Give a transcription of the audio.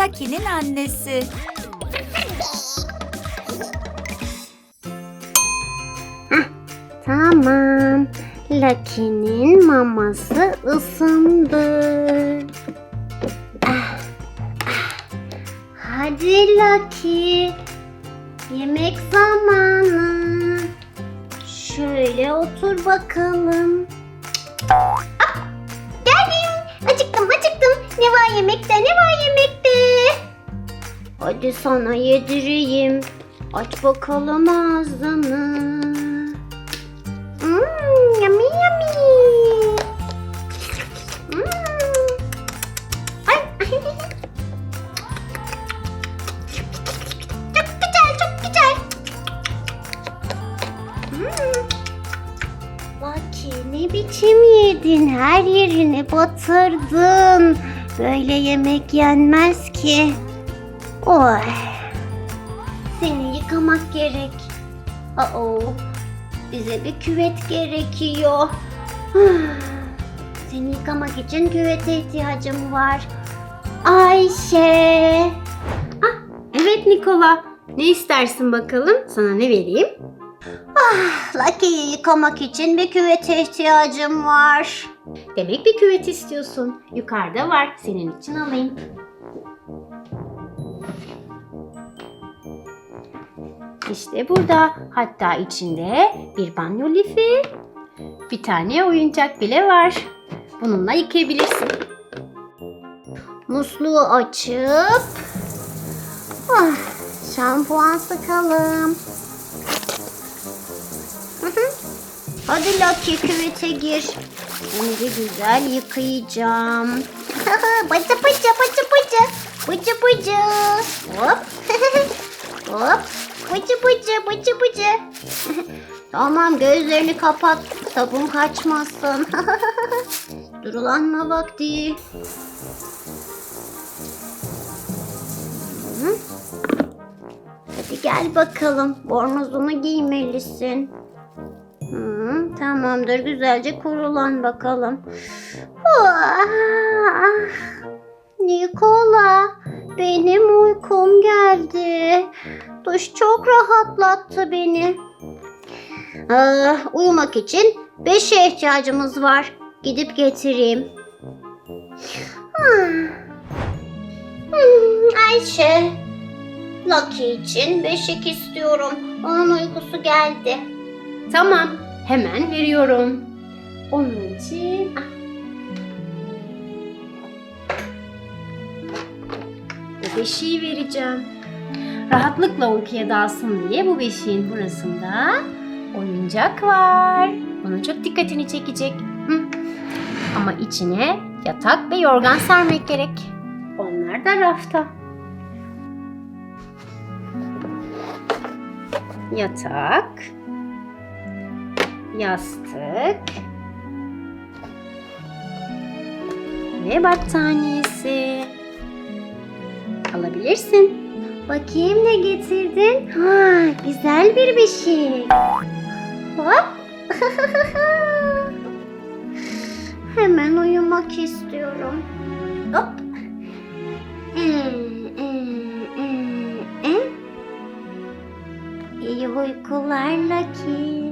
Lucky'nin annesi. Tamam. Lucky'nin maması ısındı. Ah, ah. Hadi Lucky. Yemek zamanı. Şöyle otur bakalım. Ah, geldim. Acıktım acıktım. Ne var yemekte ne var yemekte? Hadi sana yedireyim. Aç bakalım ağzını. Mmm, yummy yummy. Mm. Ay. çok güzel, çok güzel. Mm. Ne biçim yedin? Her yerini batırdın. Böyle yemek yenmez ki. Oy. Seni yıkamak gerek. Uh bize bir küvet gerekiyor. Seni yıkamak için küvete ihtiyacım var. Ayşe. Ah, Evet Nikola. Ne istersin bakalım? Sana ne vereyim? Lucky'yi yıkamak için bir küvete ihtiyacım var. Demek bir küvet istiyorsun. Yukarıda var. Senin için alayım. İşte burada. Hatta içinde bir banyo lifi, bir tane oyuncak bile var. Bununla yıkayabilirsin. Musluğu açıp ah, şampuan sıkalım. Hadi Lucky küvete gir. Şimdi güzel yıkayacağım. bıcı bıcı bıcı bıcı. Bıcı bıcı. Hop. Hop. Bıcı bıcı bıcı bıcı. tamam gözlerini kapat. Sabun kaçmasın. Durulanma vakti. Hı? Hadi gel bakalım. Bornozunu giymelisin. Hı, tamamdır. Güzelce kurulan bakalım. Ah, Nikola, benim uykum geldi. Duş çok rahatlattı beni. Ah, uyumak için beşe ihtiyacımız var. Gidip getireyim. Ah. Ayşe, Lucky için beşik istiyorum. Onun uykusu geldi. Tamam. Hemen veriyorum. Onun için ah. Vereceğim. Rahatlıkla uykuya dalsın diye bu beşiğin burasında oyuncak var. Bunun çok dikkatini çekecek. Hı. Ama içine yatak ve yorgan sermek gerek. Onlar da rafta. Yatak, yastık ve battaniyesi. Alabilirsin. Bakayım ne getirdin? Ha, güzel bir beşik. Hop. Hemen uyumak istiyorum. Hop. Ee, ee, ee, ee. İyi uykular Lucky.